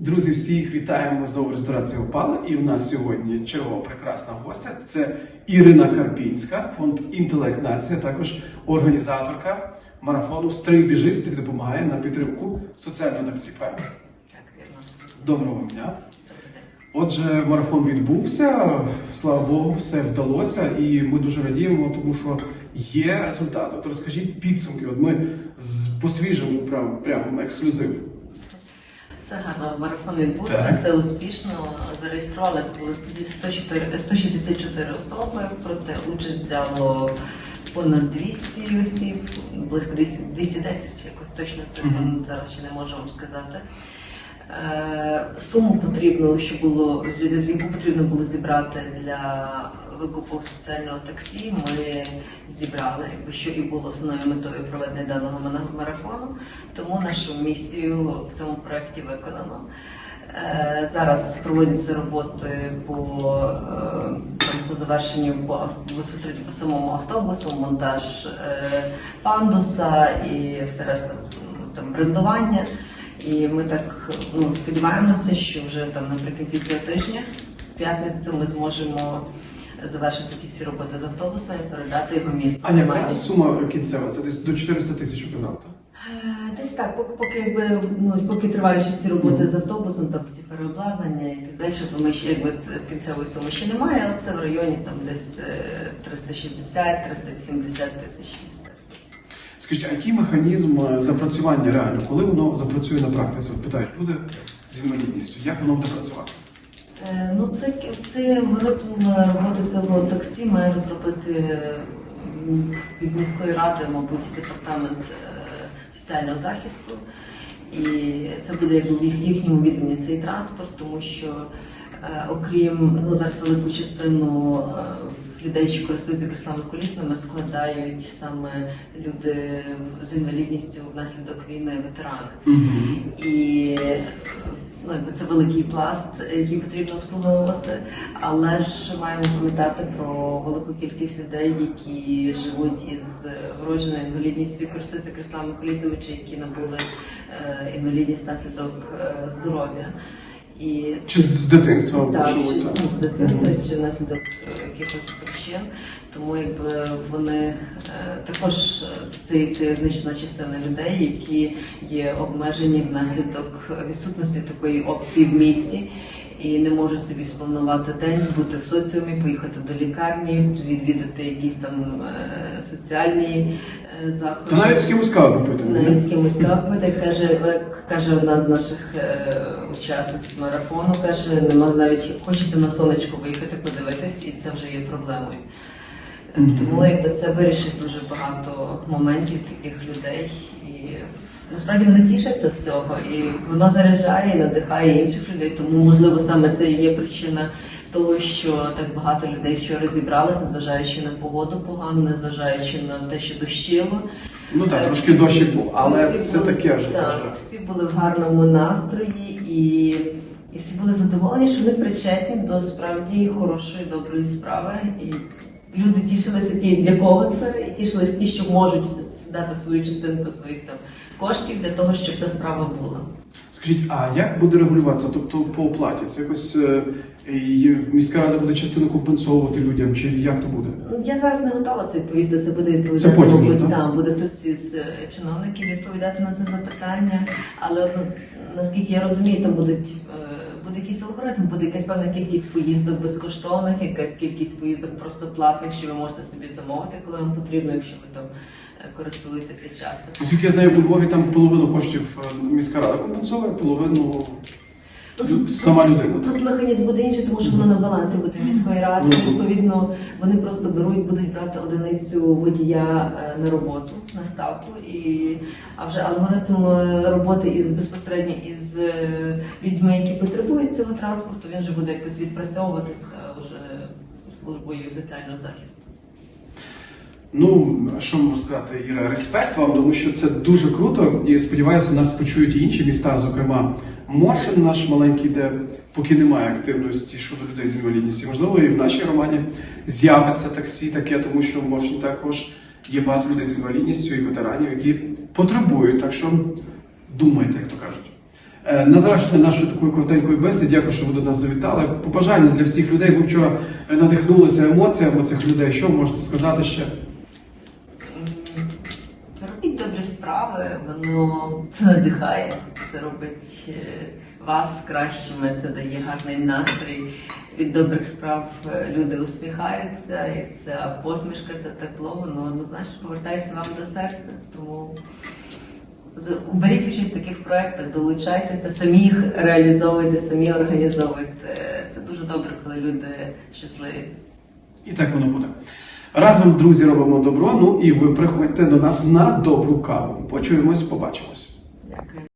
Друзі, всіх вітаємо знову в ресторації Опала. І в нас сьогодні чергова прекрасна гостя. Це Ірина Карпінська, фонд Інтелект Нація, також організаторка марафону Стрий біжить, який допомагає на підтримку соціального таксі. Правильно? Так, вірно. Доброго дня. Отже, марафон відбувся, слава Богу, все вдалося, і ми дуже радіємо, тому що є результат. От розкажіть підсумки. От ми з по-свіжому прямо, прямо ексклюзив. Все гарно, марафон відбувся, все успішно. Зареєструвалось було 104, 164 особи, проте участь взяло понад 200 осіб, близько 200, 210, якось точно цифру Мгм. зараз ще не можу вам сказати. Е, Суму потрібно, що було яку потрібно було зібрати для викупу соціального таксі. Ми зібрали, що і було основною метою проведення даного марафону. Тому нашу місію в цьому проєкті виконано. Е, Зараз проводяться роботи по, е, по завершенню по безпосередньо по самому автобусу, монтаж е, пандуса і все решта там брендування. І ми так ну, сподіваємося, що вже там наприкінці цього тижня, в п'ятницю, ми зможемо завершити ці всі роботи з автобусом і передати його місту. А яка сума кінцева? Це десь до 400 тисяч ви казали, так? Е, Десь так, поки, поки якби ну поки тривають ще ці роботи з автобусом, там ці переобладнання і так далі, то ми ще якби кінцевої суми ще немає, але це в районі там десь е, 360-370 тисяч міста. Скажіть, а який механізм е, запрацювання реально? Коли воно запрацює на практиці? От питають люди з інвалідністю, як воно буде працювати? Е, Ну, це, це алгоритм е, роботи цього таксі має розробити е, від міської ради, мабуть, департамент соціального захисту. І це буде як в їхньому відданні цей транспорт, тому що окрім ну зараз велику частину е, людей, що користуються креслами колісними, складають саме люди з інвалідністю внаслідок війни, ветерани. І ну, якби це великий пласт, який потрібно обслуговувати, але ж маємо пам'ятати про велику кількість людей, які живуть із вродженою інвалідністю і користуються креслами колісними, чи які набули е, інвалідність внаслідок е, здоров'я. І Чи з дитинства так, чи, ну, з дитинства чи внаслідок е, якихось причин. Тому якби вони е, також е, це, це значна частина людей, які є обмежені внаслідок відсутності такої опції в місті. І не можуть собі спланувати день, бути в соціумі, поїхати до лікарні, відвідати якісь там е, соціальні е, заходи. Та навіть з кимось каву попити. Навіть з кимось капити, каже, як каже одна з наших е, учасниць марафону, каже, нема навіть хочеться на сонечко виїхати подивитись, і це вже є проблемою. Тому якби це вирішить дуже багато моментів таких людей. І насправді вони тішаться з цього, і воно заряджає і надихає інших людей. Тому можливо саме це і є причина того, що так багато людей вчора зібралось, незважаючи на погоду погану, незважаючи на те, що дощило. Ну так, трошки дощик був, але всі це були- таке вже так, теж. всі були в гарному настрої і, і всі були задоволені, що вони причетні до справді хорошої, доброї справи. І люди тішилися ті, це, і тішилися ті, що можуть дати свою частинку своїх там коштів для того, щоб ця справа була. Скажіть, а як буде регулюватися? Тобто по оплаті? Це якось е, міська рада буде частину компенсовувати людям, чи як то буде? Я зараз не готова це відповісти. Це буде відповідати. Це потім вже, так? да, буде хтось із е, чиновників відповідати на це запитання. Але ну, наскільки я розумію, там будуть е, буде якийсь алгоритм, буде якась певна кількість поїздок безкоштовних, якась кількість поїздок просто платних, що ви можете собі замовити, коли вам потрібно, якщо ви там е, користуєтеся часто. Оскільки я знаю, у Львові там половину коштів е, міська рада компенсує, половину Ну, сама людина. Тут механізм буде інший, тому що воно на балансі буде міської ради. Відповідно, вони просто беруть, будуть брати одиницю водія е, на роботу, на ставку. І а вже алгоритм е, роботи із безпосередньо із е, людьми, які потребують цього транспорту, він вже буде якось відпрацьовуватися вже службою соціального захисту. Ну, що можу сказати, Іра, респект вам, тому що це дуже круто. І сподіваюся, нас почують і інші міста, зокрема Моршин наш маленький, де поки немає активності щодо людей з інвалідністю. Можливо, і в нашій громаді з'явиться таксі таке, тому що в Моршин також є багато людей з інвалідністю і ветеранів, які потребують. Так що думайте, як то кажуть. Е, На завершення нашої такої коротенької бесіди, дякую, що ви до нас завітали. Побажання для всіх людей. Ви вчора надихнулися емоціями цих людей. Що можете сказати ще? Справи, воно це надихає, це робить е, вас кращими, це дає гарний настрій. Від добрих справ е, люди усміхаються, і ця посмішка, це тепло, воно однозначно повертається вам до серця. Тому беріть участь в таких проєктах, долучайтеся, самі їх реалізовуйте, самі організовуйте. Це дуже добре, коли люди щасливі. І так воно буде. Разом, друзі, робимо добро. Ну і ви приходьте до нас на добру каву. Почуємось, побачимось.